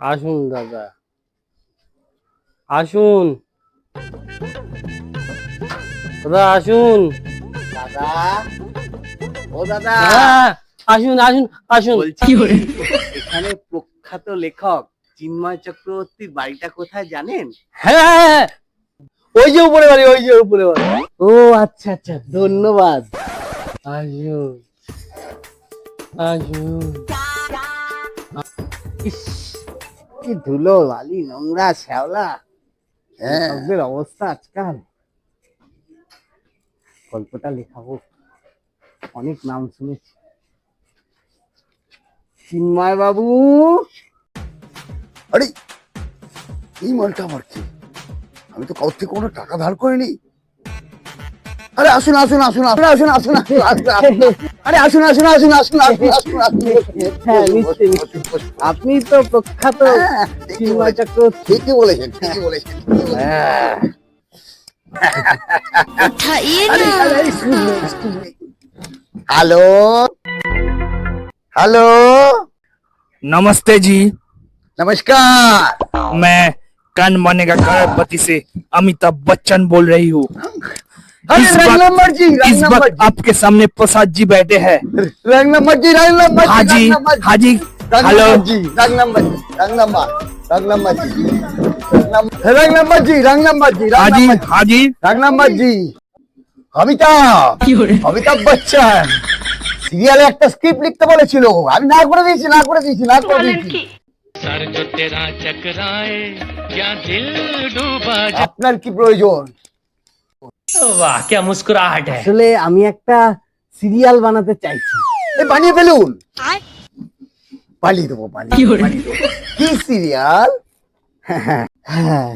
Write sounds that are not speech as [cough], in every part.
আসুন দাদা। আসুন। দাদা আসুন। দাদা? ও দাদা! হ্যাঁ আসুন আসুন আসুন। এখানে প্রখ্যাত লেখক চিন্ময় চক্রবর্তীর বাড়িটা কোথায় জানেন? হ্যাঁ হ্যাঁ, হ্যাঁ। ওই যে উপরে বাড়ি ওই যে উপরে বাড়ি। ও আচ্ছা আচ্ছা ধন্যবাদ। আসুন আসুন। ইস কি ধুলো বালি নোংরা শ্যাওলা? হ্যাঁ। অবস্থা আজকাল। গল্পটা লেখাবো। অনেক নাম শুনেছি। চিন্ময় বাবু আরে এই মালটা আমার কি? আমি তো কাউর থেকে কোনো টাকা ধার করিনি। আরে আসুন আসুন আসুন আসুন আসুন আসুন আসুন আসুন আসুন আরে আসুন আসুন আসুন আসুন আসুন আসুন আসুন হ্যাঁ নিশ্চয়ই নিশ্চয়ই আপনি তো প্রখ্যাত হ্যাঁ, ঠিকই চিন্ময় বলেছেন, চক্রবর্তী ঠিকই বলেছেন ঠিকই বলেছেন হ্যাঁ হ্যালো হ্যালো नमस्ते जी नमस्कार मैं कन बनेगा करोड़पति से अमिताभ बच्चन बोल रही हूँ अरे इस वक्त इस वक्त आपके सामने प्रसाद जी बैठे हैं हाजी हाजी hello wrong number wrong number wrong number जी रंग नंबर जी रंग नंबर जी हाजी हाजी रंग नंबर जी অমিতা অমিতাভ বচ্চন সিরিয়ালে একটা স্ক্রিপ্ট লিখতে বলেছিল আমি না করে দিয়েছি না করে দিয়েছি না করে দিয়েছি अपनर की प्रयोजन বাহ কে মুস্কুরাহট আসলে আমি একটা সিরিয়াল বানাতে চাইছি। এ বানিয়ে ফেলুন। পালিয়ে দেবো পালিয়ে কি সিরিয়াল? হ্যাঁ,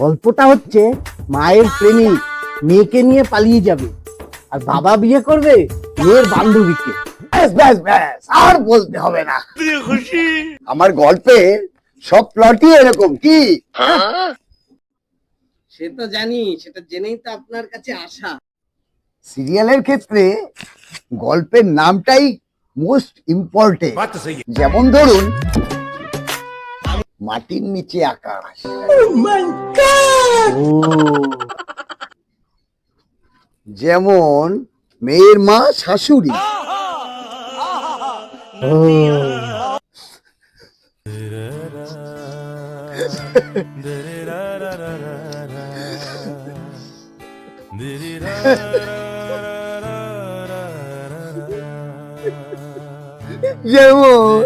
গল্পটা হচ্ছে মায়ের প্রেমিক মেয়েকে নিয়ে পালিয়ে যাবে। আর বাবা বিয়ে করবে মেয়ের বান্ধবীকে। ব্যাস ব্যাস ব্যাস আর বলতে হবে না। আমার গল্পের সব প্লটই এরকম কি? হ্যাঁ? সে তো জানি সেটা জেনেই তো আপনার কাছে আসা সিরিয়ালের ক্ষেত্রে গল্পের নামটাই মোস্ট ইম্পর্টেন্ট যেমন ধরুন মাটির নিচে আকাশ। যেমন মেয়ের মা শাশুড়ি। ও। [laughs] [laughs] যেমন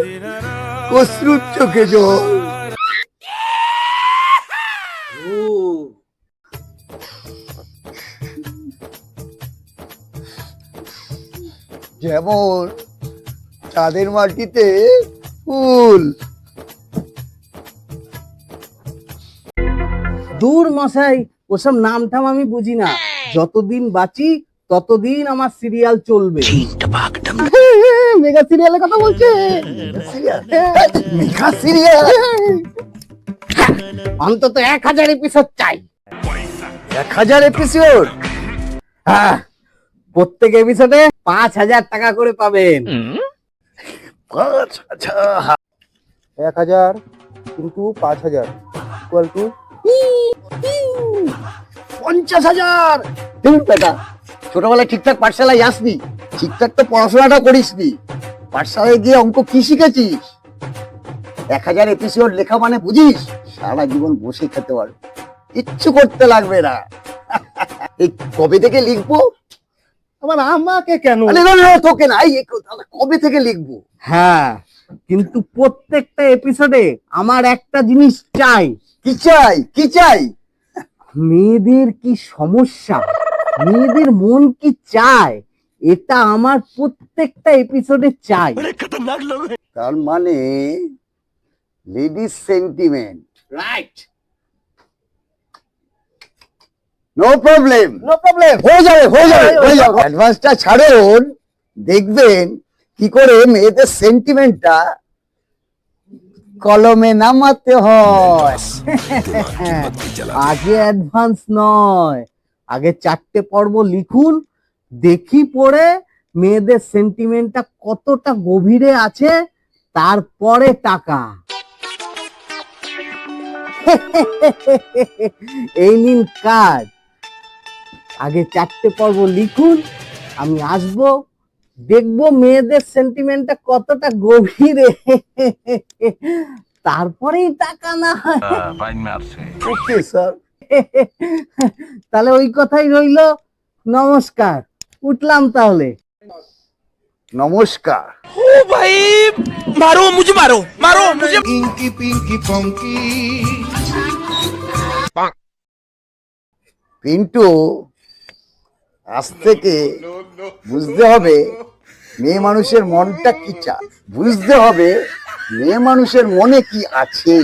কসরুর চোখে জল যেমন চাঁদের মাটিতে ফুল দূর মশাই ওসব নাম টাম আমি বুঝি না যতদিন বাঁচি ততদিন আমার সিরিয়াল চলবে। মেগা সিরিয়ালের কথা বলছে। সিরিয়াল মেঘা সিরিয়াল অন্তত এক হাজার এপিসোড চাই। এক হাজার এপিসোড হ্যাঁ প্রত্যেক এপিসোডে পাঁচ হাজার টাকা করে পাবেন। পাঁচ আচ্ছা এক হাজার কিন্তু পাঁচ হাজার ইকুয়াল টু পঞ্চাশ হাজার। দেখুন বেটা ছোটবেলায় ঠিকঠাক পাঠশালায় আসবি ঠিকঠাক তো পড়াশোনাটা করিসনি। পাঠশালায় গিয়ে অঙ্ক কি শিখেছিস? এক হাজার এপিসোড লেখা মানে বুঝিস সারা জীবন বসে খেতে পারবে। কিচ্ছু করতে লাগবে না। [laughs] এই কবে থেকে লিখব? আবার আমাকে কেন? আরে না, না, তোকে না এই কবে থেকে লিখব? হ্যাঁ কিন্তু প্রত্যেকটা এপিসোডে আমার একটা জিনিস চাই। কি চাই? কি চাই? মেয়েদের কি সমস্যা? মেয়েদের মন কি চায়? এটা আমার প্রত্যেকটা এপিসোডে চাই। তার মানে ladies sentiment right no problem no problem হয়ে যাবে হয়ে যাবে হয়ে যাবে অ্যাডভান্সটা ছাড়ুন দেখবেন কি করে মেয়েদের সেন্টিমেন্টটা কলমে নামাতে হয়। আগে অ্যাডভান্স নয়। আগে চারটে পর্ব লিখুন দেখি পড়ে মেয়েদের সেন্টিমেন্টটা কতটা গভীরে আছে তারপরে টাকা। [laughs] এই নিন কাজ। আগে চারটে পর্ব লিখুন আমি আসব। দেখব মেয়েদের সেন্টিমেন্টটা কতটা গভীরে। তারপরেই টাকা না তাহলে ওই কথাই রইল নমস্কার। উঠলাম তাহলে। নমস্কার। ও ভাই মারো মুঝে মারো মারো মুঝে পিঙ্কি পিঙ্কি পঙ্কি পিন্টু আজ থেকে বুঝতে হবে মেয়ে মানুষের মনটা কি চা বুঝতে হবে মেয়ে মানুষের মনে কি আছে?